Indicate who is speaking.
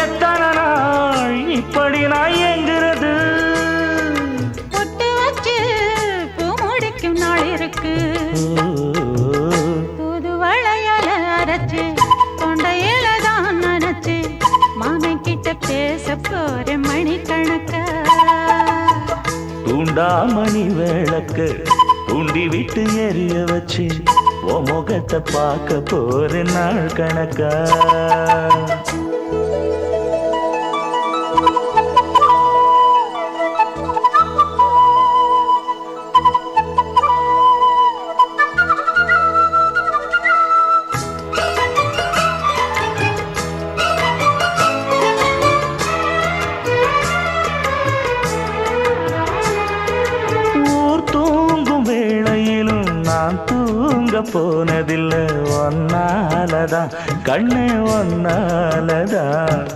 Speaker 1: எத்தனை நாள் இப்படி நான் எங்கிறது
Speaker 2: பொட்டு வச்சு பூ முடிக்கும் நாள் இருக்கு. புது வளையல அரைச்சு தொண்டையில தான் நினைச்சு மாமன் கிட்ட பேச போற மணிக்கணக்கா
Speaker 1: தூண்டாமணி விளக்கு தூண்டி விட்டு எரிய வச்சு முகத்தை பார்க்க போற நாள் கணக்கா. நான் தூங்க போனதில்லை ஒன்னாலதான். கண்ணு ஒன்னாலதான்.